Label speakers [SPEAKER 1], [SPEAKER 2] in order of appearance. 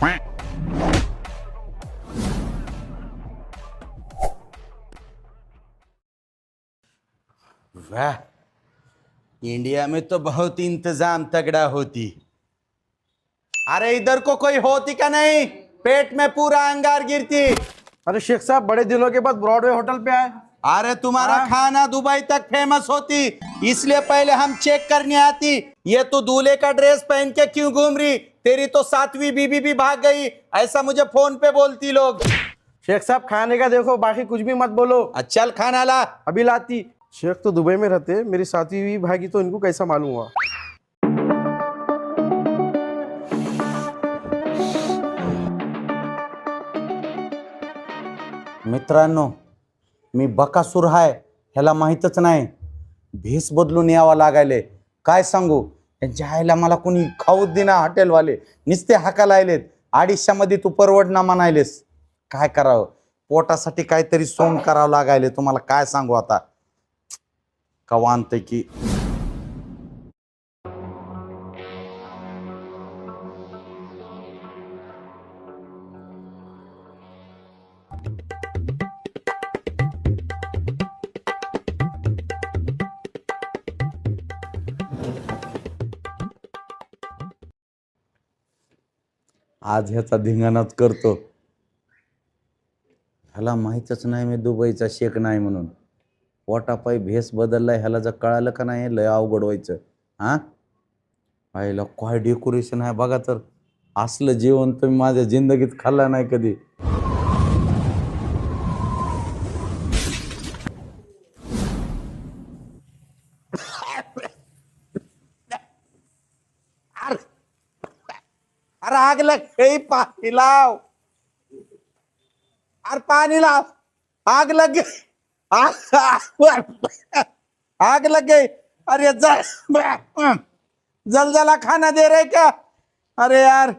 [SPEAKER 1] वाह इंडिया में तो बहुत इंतज़ाम तगड़ा होती। अरे इधर को कोई होती का नहीं? पेट में पूरा अंगार गिरती।
[SPEAKER 2] अरे शेख साहब बड़े दिनों के बाद ब्रॉडवे होटल पे आए।
[SPEAKER 1] अरे तुम्हारा खाना दुबई तक फ़ेमस होती इसलिए पहले हम चेक करने आती। ये तो दूल्हे का ड्रेस पहन के क्यों घूम रही? तेरी तो सातवीं बीबी भी भाग गई। ऐसा मुझे फ़ोन पे बोलती लोग।
[SPEAKER 2] शेख साहब खाने का देखो बाकी कुछ भी मत बोलो।
[SPEAKER 1] अच्छा, चल खाना ला।
[SPEAKER 2] अभी लाती। शेख तो दुबई में रहते मेरी साथी भी भागी तो इनको कैसा मालूम हुआ?
[SPEAKER 1] मित्रांनो मी बकासूर हाय ह्याला माहीतच नाही. भेस बदलून यावं लागायले. काय सांगू? यांच्या आईला मला कोणी खाऊच देना हॉटेलवाले नुसते हाका लायलेत अडीचशेमध्ये तू परवडना म्हणायलेस काय करावं? पोटासाठी काहीतरी सोंग करावं लागायले तुम्हाला काय सांगू आता? कवांत की आज ह्याचा धिंगाणाच करतो. ह्याला माहीतच नाही मी दुबईचा शेक नाही म्हणून. पोटापायी भेस बदललाय ह्याला जर कळालं का नाही लय अवघड व्हायचं. हा? आईला काय डेकोरेशन आहे बघा तर. असलं जेवण तुम्ही माझ्या जिंदगीत खाल्ला नाही कधी. अरे आग लग गई पानी लाओ। अरे पानी लाओ। आग लग गई। आग लग गई। अरे जल जल, जला खाना दे रहे क्या? अरे यार